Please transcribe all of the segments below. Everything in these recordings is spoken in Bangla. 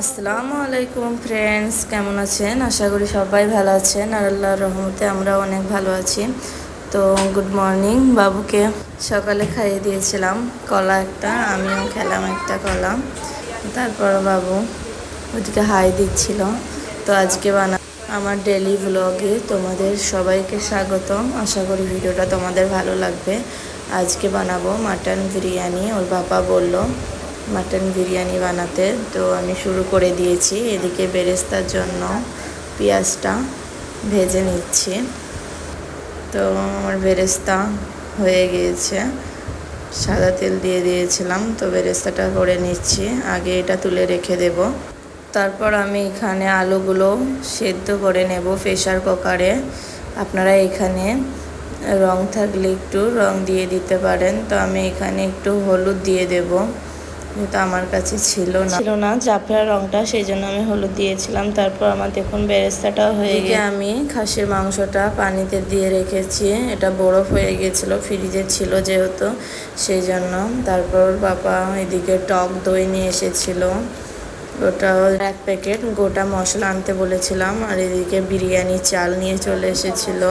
আসসালামু আলাইকুম ফ্রেন্ডস কেমন আছেন? আশা করি সবাই ভালো আছেন আর আল্লাহর রহমতে আমরা অনেক ভালো আছি। তো গুড মর্নিং বাবুকে সকালে খাইয়ে দিয়েছিলাম কলা একটা, আমিও খেলাম একটা কলা। তারপর বাবু ওদিকে হাই দিচ্ছিল। তো আজকে বানা আমার ডেলি ব্লগে তোমাদের সবাইকে স্বাগতম। আশা করি ভিডিওটা তোমাদের ভালো লাগবে। আজকে বানাবো মাটন বিরিয়ানি, ওর বাবা বলল মাটন বিরিয়ানি বানাতে। তো আমি শুরু করে দিয়েছি। এদিকে বেরেস্তার জন্য পেঁয়াজটা ভেজে নিচ্ছি। তো আমার বেরেস্তা হয়ে গিয়েছে। সাদা তেল দিয়ে দিয়েছিলাম, তো বেরেস্তাটা করে নিচ্ছি। আগে এটা তুলে রেখে দেব। তারপর আমি এখানে আলুগুলো সেদ্ধ করে নেব প্রেশার কুকারে। আপনারা এখানে রং থাকলে একটু রং দিয়ে দিতে পারেন। তো আমি এখানে একটু হলুদ দিয়ে দেব। যেহেতু আমার কাছে ছিল না। ছিল না জাফরার রংটা সেই জন্য আমি হলুদ দিয়েছিলাম। তারপর আমার দেখুন বেরেস্তাটা হয়ে গিয়ে আমি খাসির মাংসটা পানিতে দিয়ে রেখেছি। এটা বরফ হয়ে গিয়েছিল ফ্রিজে ছিল যেহেতু সেই জন্য। তারপর বাবা এদিকে টক দই নিয়ে এসেছিল। ওটা এক প্যাকেট গোটা মশলা আনতে বলেছিলাম। আর এদিকে বিরিয়ানি চাল নিয়ে চলে এসেছিল।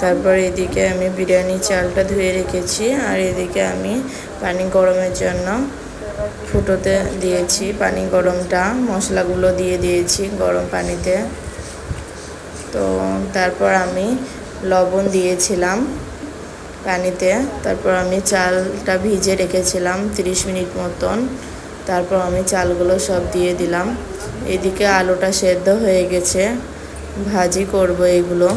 তারপর এদিকে আমি বিরিয়ানি চালটা ধুয়ে রেখেছি। আর এদিকে আমি পানি গরমের জন্য ফুটোতে দিয়েছি পানি গরমটা, মশলাগুলো দিয়ে দিয়েছি গরম পানিতে। তো তারপর আমি লবণ দিয়েছিলাম পানিতে, তারপর আমি চালটা ভিজে রেখেছিলাম 30 মিনিট মতন। তারপর আমি চালগুলো সব দিয়ে দিলাম। এদিকে আলুটা সেদ্ধ হয়ে গেছে, ভাজি করব এগুলো।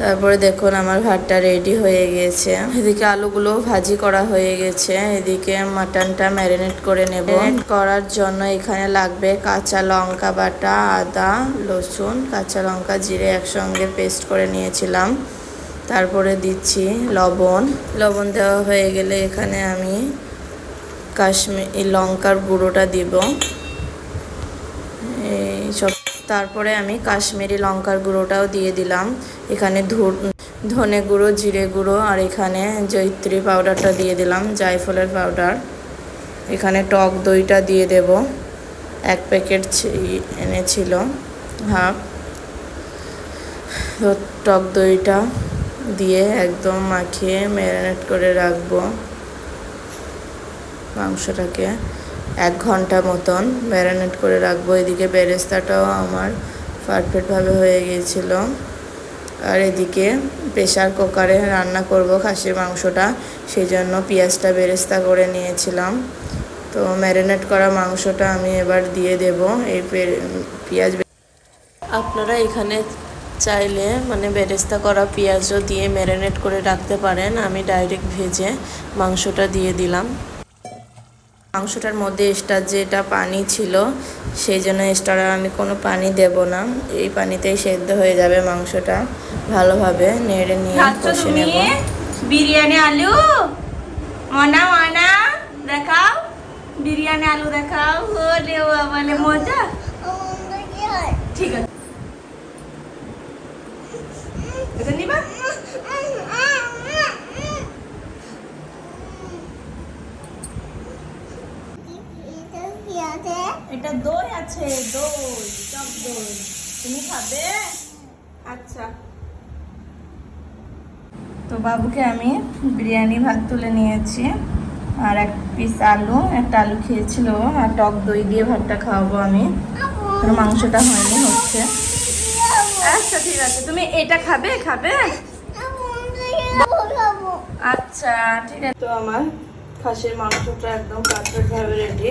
তারপরে দেখুন আমার ভাতটা রেডি হয়ে গেছে। এদিকে আলুগুলো ভাজি করা হয়ে গেছে। এদিকে মাটনটা ম্যারিনেট করে নেব। করার জন্য এখানে লাগবে কাঁচা লঙ্কা বাটা, আদা, রসুন, কাঁচা লঙ্কা, জিরে একসঙ্গে পেস্ট করে নিয়েছিলাম। তারপরে দিচ্ছি লবণ। লবণ দেওয়া হয়ে গেলে এখানে আমি কাশ্মীর লঙ্কার গুঁড়োটা দিব। তারপরে আমি কাশ্মীরি লঙ্কার গুঁড়োটাও দিয়ে দিলাম। এখানে ধনে গুঁড়ো, জিরে গুঁড়ো আর এখানে জৈত্রী পাউডারটা দিয়ে দিলাম, জায়ফলের পাউডার। এখানে টক দইটা দিয়ে দেব। এক প্যাকেট এনেছিল তো টক দইটা দিয়ে একদম মাখিয়ে ম্যারিনেট করে রাখব মাংসটাকে। ঘণ্টা মতন ম্যারিনেট করে রাখব। এদিকে বেরেস্তাটাও আমার পারফেক্টভাবে হয়ে গিয়েছিল। আর এদিকে প্রেশার কুকারে রান্না করব খাসির মাংসটা। সেই জন্য পেঁয়াজটা বেরেস্তা করে নিয়েছিলাম। তো ম্যারিনেট করা মাংসটা আমি এবার দিয়ে দেব। এই পেঁয়াজ আপনারা এখানে চাইলে মানে বেরেস্তা করা পেঁয়াজও দিয়ে ম্যারিনেট করে রাখতে পারেন। আমি ডাইরেক্ট ভেজে মাংসটা দিয়ে দিলাম। মাংসটার মধ্যে এক্সট্রা যেটা পানি ছিল সেই জন্য এক্সট্রা আমি কোনো পানি দেব না। এই পানিতেই সেদ্ধ হয়ে যাবে মাংসটা। ভালোভাবে নেড়ে নিয়ে কষে নেব। বিরিয়ানি আলু? মনা মনা দেখাও। বিরিয়ানি আলু দেখাও। ওলে বলে মজা। ঠিক আছে এটা নিবা এটা দই আছে দই টক দই তুমি খাবে আচ্ছা। তো বাবুকে আমি বিরিয়ানি ভাত তুলে নিয়েছি আর এক পিস আলু একটা আলু খেয়েছিল আর টক দই দিয়ে ভাতটা খাওয়াবো আমি। মাংসটা হয়নি হচ্ছে। আচ্ছা ঠিক আছে। তুমি এটা খাবে? খাবে? আচ্ছা ঠিক আছে। তো আমার খাসির মাংসটা একদম পারফেক্টভাবে রেডি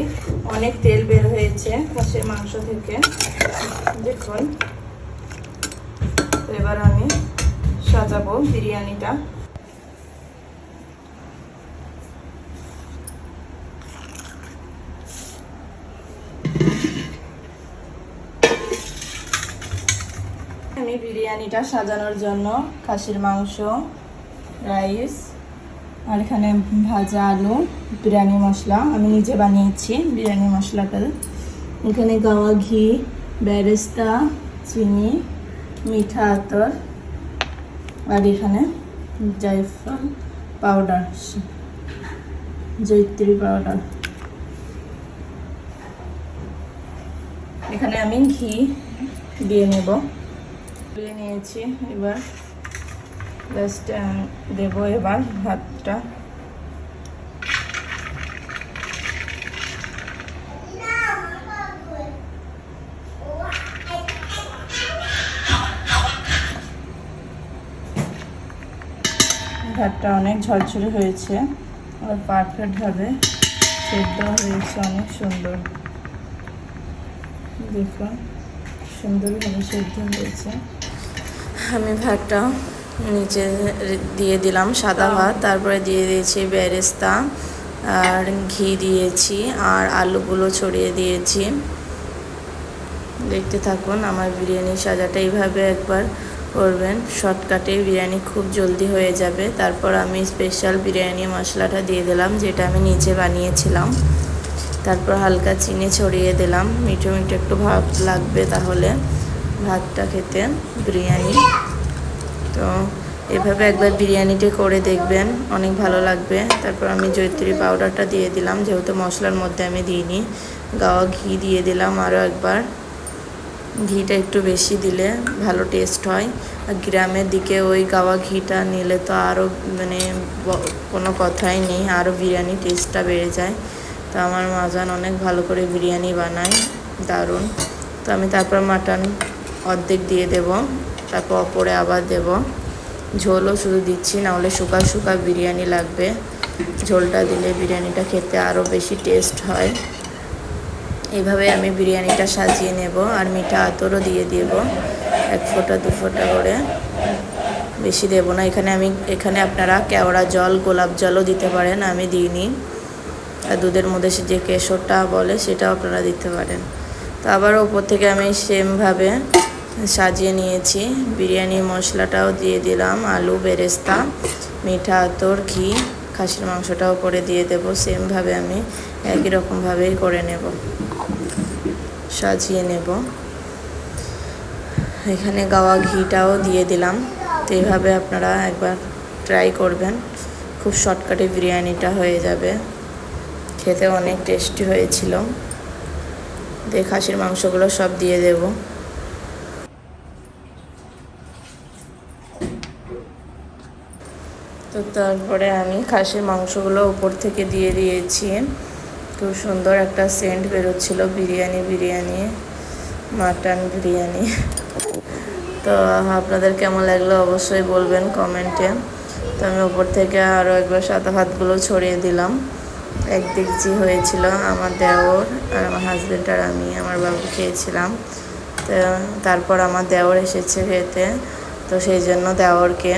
অনেক তেল বের হয়েছে খাসির মাংস থেকে। দেখুন। এবার আমি সাজাবো বিরিয়ানিটা। আমি বিরিয়ানিটা সাজানোর জন্য খাসির মাংস, রাইস, আর এখানে ভাজা আলু, বিরিয়ানি মশলা। আমি নিজে বানিয়েছি বিরিয়ানি মশলাটা। এখানে গাওয়া ঘি বেরেস্তা চিনি মিঠা আতর আর এখানে জায়ফল পাউডার, জৈত্রী পাউডার। এখানে আমি ঘি দিয়ে নেব। দিয়ে নিয়েছি, এবার জাস্ট দেব এবার ভাতটা। ভাতটা অনেক ঝরঝরে হয়েছে। আর পারফেক্টভাবে সেদ্ধ হয়েছে অনেক সুন্দর। দেখুন সুন্দরভাবে সেদ্ধ হয়েছে। আমি ভাতটা নিচে দিয়ে দিলাম সাদা ভাত তারপরে দিয়ে দিয়েছি বেরেস্তা আর ঘি দিয়েছি আর আলুগুলো ছড়িয়ে দিয়েছি। দেখতে থাকুন আমার বিরিয়ানি সাজাটা এইভাবে একবার করবেন। শর্টকাটে বিরিয়ানি খুব জলদি হয়ে যাবে। তারপর আমি স্পেশাল বিরিয়ানি মশলাটা দিয়ে দিলাম, যেটা আমি নিচে বানিয়েছিলাম। তারপর হালকা চিনি ছড়িয়ে দিলাম। মিঠো মিঠো একটু ভাব লাগবে তাহলে ভাতটা খেতে বিরিয়ানি। তো এভাবে একবার বিরিয়ানিটা করে দেখবেন, অনেক ভালো লাগবে। তারপর আমি জৈত্রী পাউডারটা দিয়ে দিলাম, যেহেতু মশলার মধ্যে আমি দিইনি। গাওয়া ঘি দিয়ে দিলাম আরও একবার। ঘিটা একটু বেশি দিলে ভালো টেস্ট হয়। আর গ্রামের দিকে ওই গাওয়া ঘিটা নিলে তো আরও মানে কোনো কথাই নেই আরও বিরিয়ানি টেস্টটা বেড়ে যায়। তো আমার মাজান অনেক ভালো করে বিরিয়ানি বানায়, দারুণ। তো আমি তারপর মাটন অর্ধেক দিয়ে দেব, তারপর অপরে আবার দেব। ঝোলও শুধু দিচ্ছি না হলে শুকা শুকা বিরিয়ানি লাগবে। ঝোলটা দিলে বিরিয়ানিটা খেতে আরও বেশি টেস্ট হয়। এইভাবে আমি বিরিয়ানিটা সাজিয়ে নেব আর মিঠা আতরও দিয়ে দেব। এক ফোঁটা, দু ফোঁটা করে। বেশি দেব না। এখানে আমি, এখানে আপনারা কেওড়া জল, গোলাপ জলও দিতে পারেন, আমি দিইনি। আর দুধের মধ্যে যে কেশরটা বলে, সেটাও আপনারা দিতে পারেন। তো আবার ওপর থেকে আমি সেমভাবে সাজিয়ে নিয়েছি। বিরিয়ানি মশলাটাও দিয়ে দিলাম, আলু, বেরেস্তা, মিঠা আতর, ঘি, খাসির মাংসটাও করে দিয়ে দেব। সেমভাবে আমি একই রকমভাবেই করে নেব। সাজিয়ে নেব। এখানে গাওয়া ঘিটাও দিয়ে দিলাম। তো এইভাবে আপনারা একবার ট্রাই করবেন। খুব শর্টকাটে বিরিয়ানিটা হয়ে যাবে। খেতে অনেক টেস্টি হয়েছিল। দিয়ে খাসির মাংসগুলো সব দিয়ে দেব। তো তারপরে আমি খাসির মাংসগুলো উপর থেকে দিয়ে দিয়েছি। খুব সুন্দর একটা সেন্ট বেরোচ্ছিল, বিরিয়ানি বিরিয়ানি, মাটন বিরিয়ানি। তো আপনাদের কেমন লাগল অবশ্যই বলবেন কমেন্টে। তো আমি ওপর থেকে আরও একবার সাদা ভাতগুলো ছড়িয়ে দিলাম। এক দেখছি হয়েছিল আমার দেওর আর আমার হাজব্যান্ড আর আমি, আমার বাবু খেয়েছিলাম। তো তারপর আমার দেওর এসেছে খেতে। তো সেই জন্য দেওরকে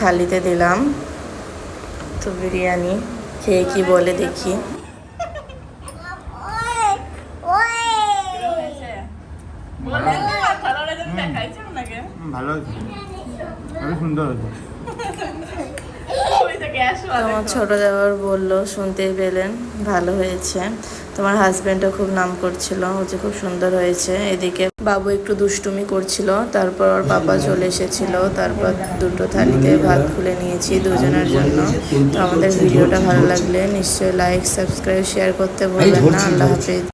থালিতে দিলাম। তো বিরিয়ানি, খেয়ে কি বলে দেখি। ভালো হয়েছে। সুন্দর ছোট দেওয়ার বলল, শুনতেই পেলেন, ভালো হয়েছে। তোমার হাজবেন্ডও খুব নাম করছিল যে খুব সুন্দর হয়েছে। এদিকে বাবু একটু দুষ্টুমি করছিল, তারপর ওর বাবা চলে এসেছিল, তারপর দুটো থালিতে ভাত খুলে নিয়েছি দুজনের জন্য। তো আমাদের ভিডিওটা ভালো লাগলে নিশ্চয়ই লাইক সাবস্ক্রাইব শেয়ার করতে ভুলবেন না। আল্লাহ হাফিজ।